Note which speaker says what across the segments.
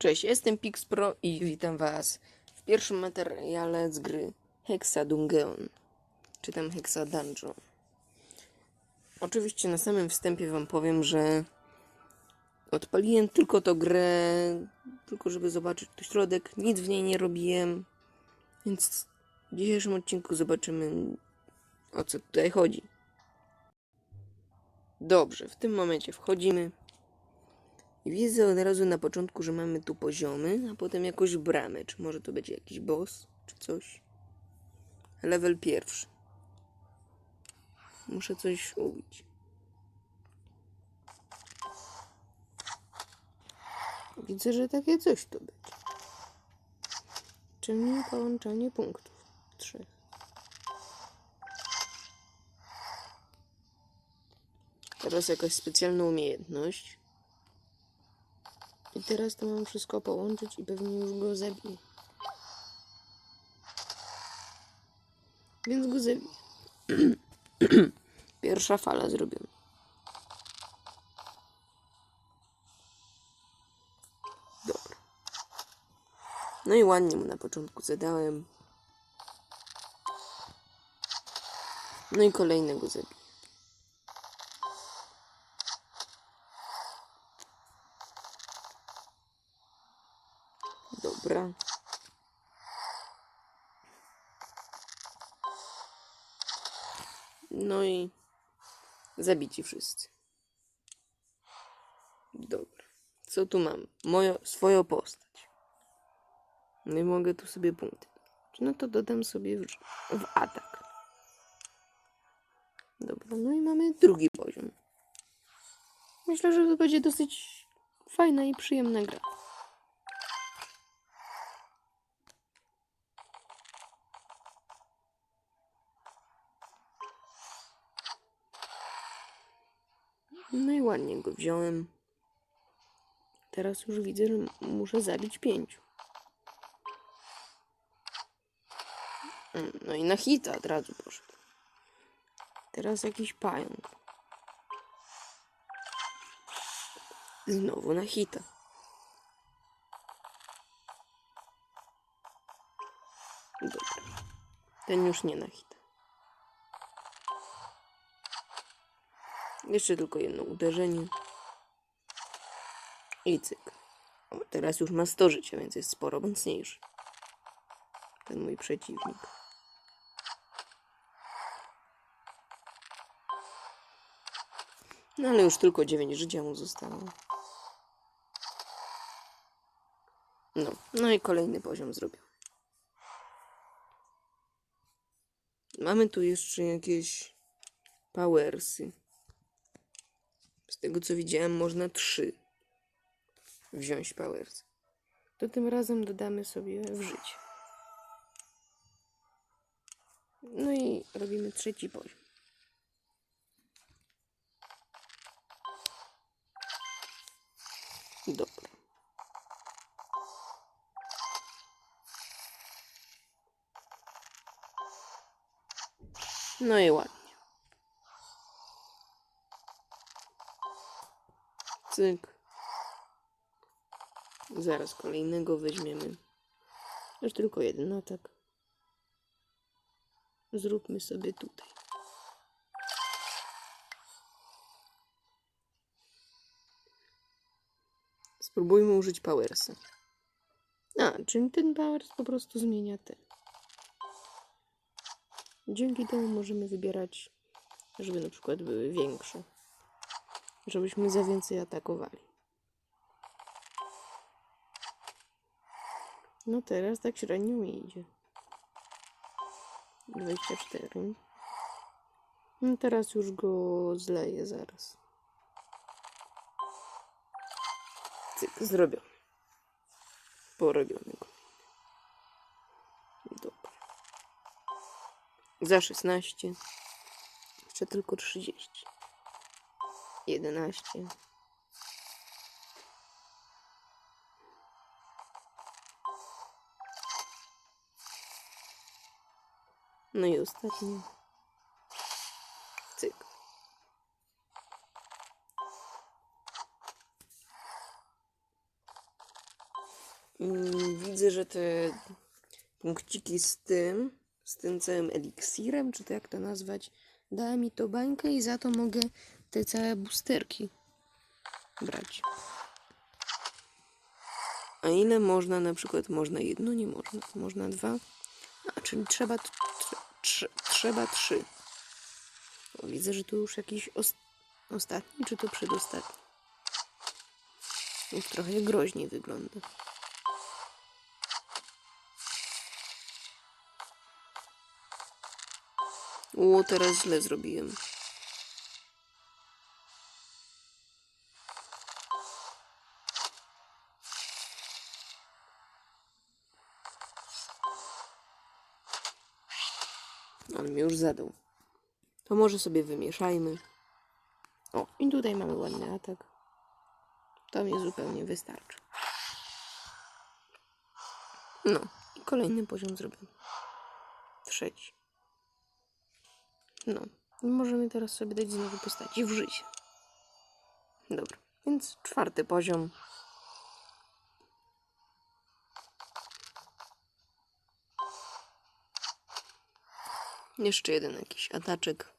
Speaker 1: Cześć, jestem PixPro i witam Was w pierwszym materiale z gry Hexa Dungeon, czy tam Hexa Dungeon. Oczywiście na samym wstępie Wam powiem, że odpaliłem tylko to grę, tylko żeby zobaczyć tu środek, nic w niej nie robiłem, więc w dzisiejszym odcinku zobaczymy o co tutaj chodzi. Dobrze, w tym momencie wchodzimy. Widzę od razu na początku, że mamy tu poziomy, a potem jakąś bramę. Czy może to będzie jakiś boss, czy coś? Level pierwszy. Muszę coś ubić. Widzę, że takie coś to będzie. Czyli połączenie punktów. Trzech. Teraz jakaś specjalna umiejętność. I teraz to mam wszystko połączyć i pewnie już go zabiję. Więc go zabiję. Pierwsza fala zrobiona. Dobra. No i ładnie mu na początku zadałem. No i kolejnego zabiję. Dobra. No i zabici wszyscy. Dobra. Co tu mam? Moją, swoją postać. No i mogę tu sobie punkty. No to dodam sobie w, w atak. Dobra, no i mamy drugi poziom. Myślę, że to będzie dosyć fajna i przyjemna gra. Ładnie go wziąłem. Teraz już widzę, że muszę zabić pięciu. No i na hita od razu poszedł. Teraz jakiś pająk. Znowu na hita. Dobra. Ten już nie na hita. Jeszcze tylko jedno uderzenie. I cyk. O, teraz już ma 100 życia, więc jest sporo mocniejszy. Ten mój przeciwnik. No ale już tylko 9 życia mu zostało. No, no i kolejny poziom zrobił. Mamy tu jeszcze jakieś powersy. Tego co widziałem, można trzy wziąć powers. To tym razem dodamy sobie w życie. No i robimy trzeci poziom. Dobra. No i ładnie. Cyk. Zaraz kolejnego weźmiemy. Już tylko jeden atak. Zróbmy sobie tutaj. Spróbujmy użyć powersa. A, czyli ten powers po prostu zmienia te. Dzięki temu możemy wybierać, żeby na przykład były większe. Żebyśmy za więcej atakowali. No teraz tak średnio mi idzie. 24. No teraz już go zleję zaraz. Cyk, zrobiony. Porobiony go. Dobra. Za 16. Jeszcze tylko 30. 11. No i ostatni. Cyk. Mm, Widzę, że te punkciki z tym, z tym całym eliksirem, czy to jak to nazwać, dała mi to bańkę i za to mogę te całe boosterki brać. A ile można, na przykład można jedno, nie można, można dwa, a czyli trzeba, tr- trzy, trzeba trzy. O, widzę, że tu już jakiś os- ostatni, czy to przedostatni. Już trochę groźniej wygląda. O, teraz źle zrobiłem. Zadał. To może sobie wymieszajmy. O, i tutaj mamy ładny atak. To mi zupełnie wystarczy. No, i kolejny poziom zrobimy. Trzeci. No, i możemy teraz sobie dać znowu postaci w życie. Dobra, więc czwarty poziom. Jeszcze jeden jakiś ataczek.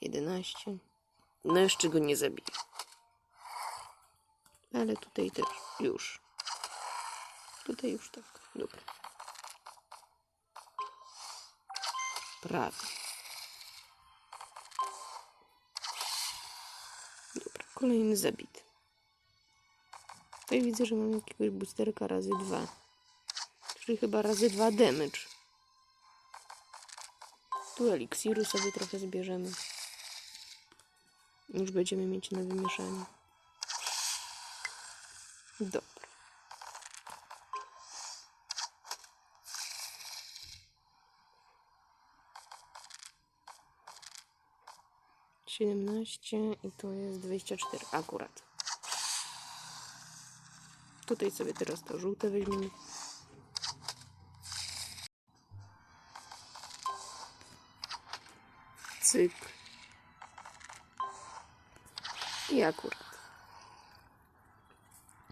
Speaker 1: 11. No jeszcze go nie zabiję. Ale tutaj też już. Tutaj już tak. Dobra. Prawie. Dobra, kolejny zabity. Tutaj widzę, że mam jakiegoś boosterka razy dwa. Czyli chyba razy dwa damage. Tu eliksiru sobie trochę zbierzemy. Już będziemy mieć na wymieszanie. Dobra. Siedemnaście i to jest dwadzieścia cztery akurat. Tutaj sobie teraz to żółte weźmiemy. I akurat.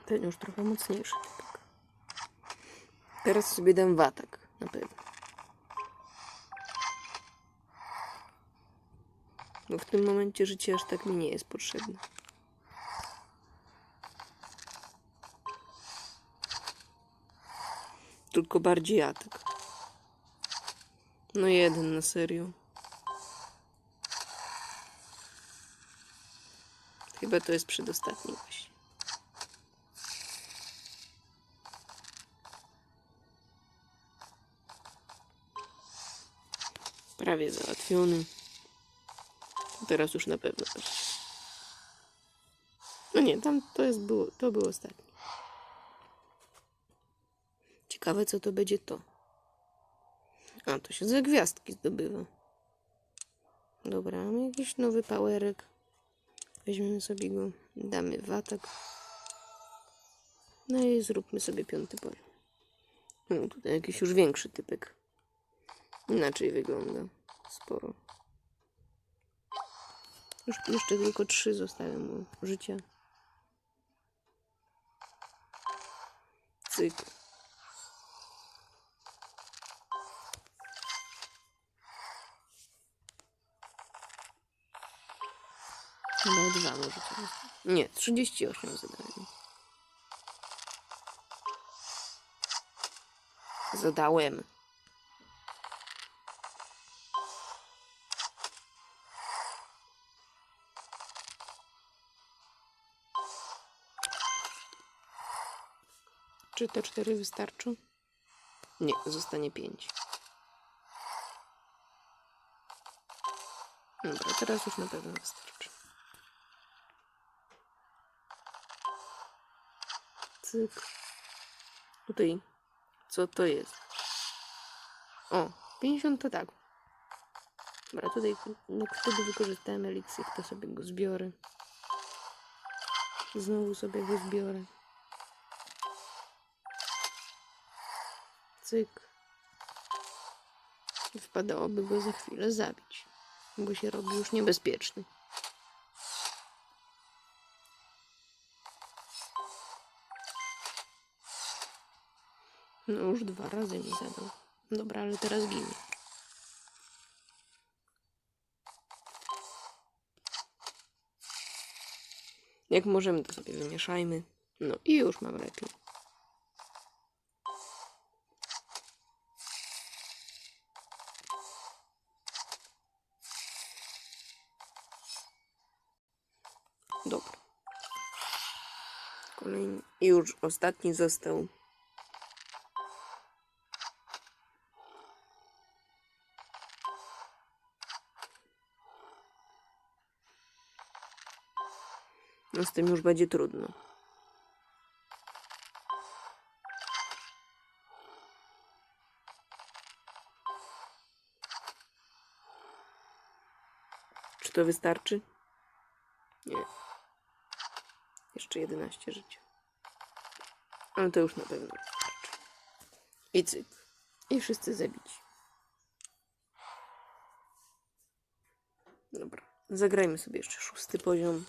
Speaker 1: Ten już trochę mocniejszy typek. Teraz sobie dam watak, na pewno. Bo w tym momencie życie aż tak mi nie jest potrzebne. Tylko bardziej atak. No jeden na serio. Chyba to jest przedostatni właśnie. Prawie załatwiony. Teraz już na pewno. No nie, tam to jest było, to było ostatnie. Ciekawe co to będzie to. A, to się za gwiazdki zdobywa. Dobra, mamy jakiś nowy powerek. Weźmiemy sobie go, damy w atak. No i zróbmy sobie piąty poziom. No, tutaj jakiś już większy typek. Inaczej wygląda. Sporo. Już jeszcze tylko trzy zostały mu życia. Cyk. Chyba dwa może teraz. Nie, 38 zadałem. Zadałem. Czy te cztery wystarczą? Nie, zostanie pięć. Dobra, teraz już na pewno wystarczy. Cyk. Tutaj. Co to jest? O, 50 to tak. Dobra, tutaj jak wtedy wykorzystałem eliksir, to sobie go zbiorę. Znowu sobie go zbiorę. Cyk. Wpadałoby go za chwilę zabić, bo się robi już niebezpieczny. No już dwa razy mi zadał. Dobra, ale teraz ginie. Jak możemy, to sobie wymieszajmy. No i już mam lepiej. Dobra. Kolejny. I już ostatni został. No z tym już będzie trudno. Czy to wystarczy? Nie. Jeszcze 11 życia. Ale to już na pewno wystarczy. I cyk. I wszyscy zabici. Dobra. Zagrajmy sobie jeszcze szósty poziom.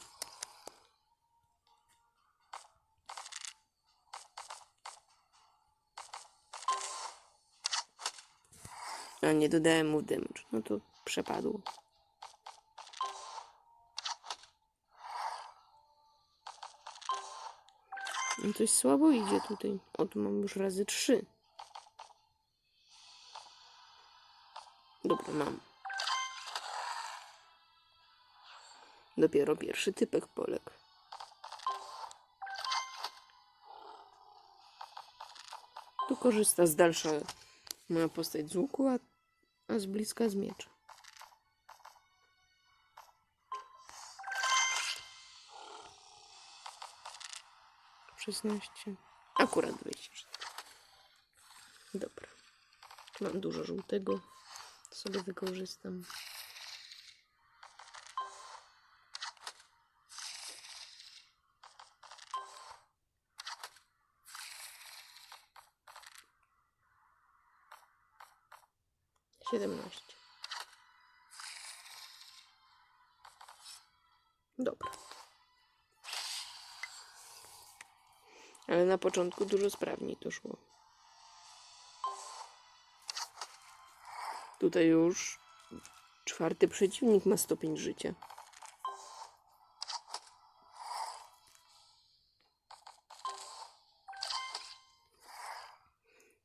Speaker 1: A nie dodałem mu damage. No to przepadło. No coś słabo idzie tutaj. O, tu mam już razy trzy. Dobra, mam. Dopiero pierwszy typek Polek. Tu korzysta z dalsza moja postać z łuku, a, a z bliska z miecza. Szesnaście. Akurat 24. Dobra. Mam dużo żółtego. To sobie wykorzystam. Siedemnaście. Dobra. Ale na początku dużo sprawniej to szło. Tutaj już czwarty przeciwnik ma stopień życia.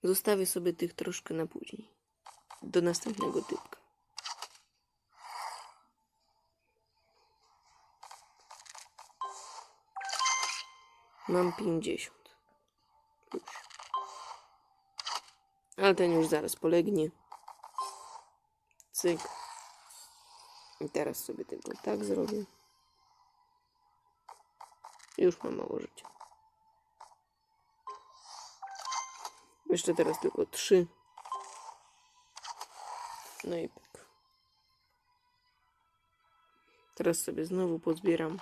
Speaker 1: Zostawię sobie tych troszkę na później. Do następnego typka. Mam 50. Już. Ale ten już zaraz polegnie. Cyk. I teraz sobie tylko tak zrobię. Już mam mało życia. Jeszcze teraz tylko trzy. No i pyk. Teraz sobie znowu pozbieram.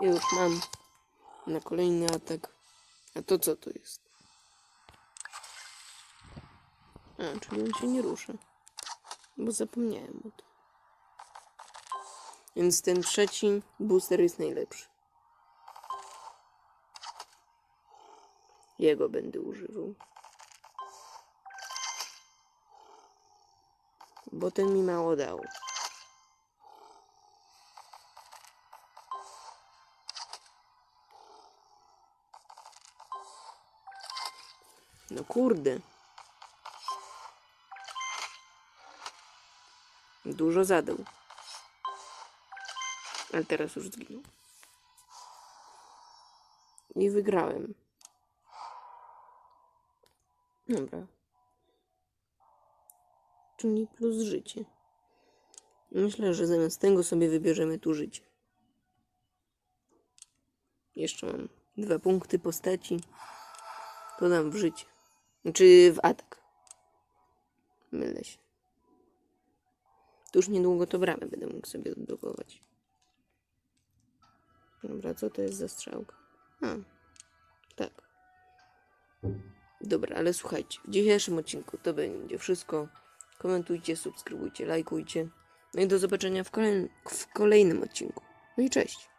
Speaker 1: I już mam na kolejny atak. A to co to jest? A, czyli on się nie rusza. Bo zapomniałem o tym. Więc ten trzeci booster jest najlepszy. Jego będę używał. Bo ten mi mało dał. No kurde. Dużo zadał. Ale teraz już zginął. I wygrałem. Dobra. Czyli plus życie. Myślę, że zamiast tego sobie wybierzemy tu życie. Jeszcze mam dwa punkty postaci. To dam w życie. Znaczy w atak. Mylę się. To już niedługo to bramę będę mógł sobie odblokować. Dobra, co to jest za strzałka? A, tak. Dobra, ale słuchajcie, w dzisiejszym odcinku to będzie wszystko. Komentujcie, subskrybujcie, lajkujcie. No i do zobaczenia w, kolejnym w kolejnym odcinku. No i cześć.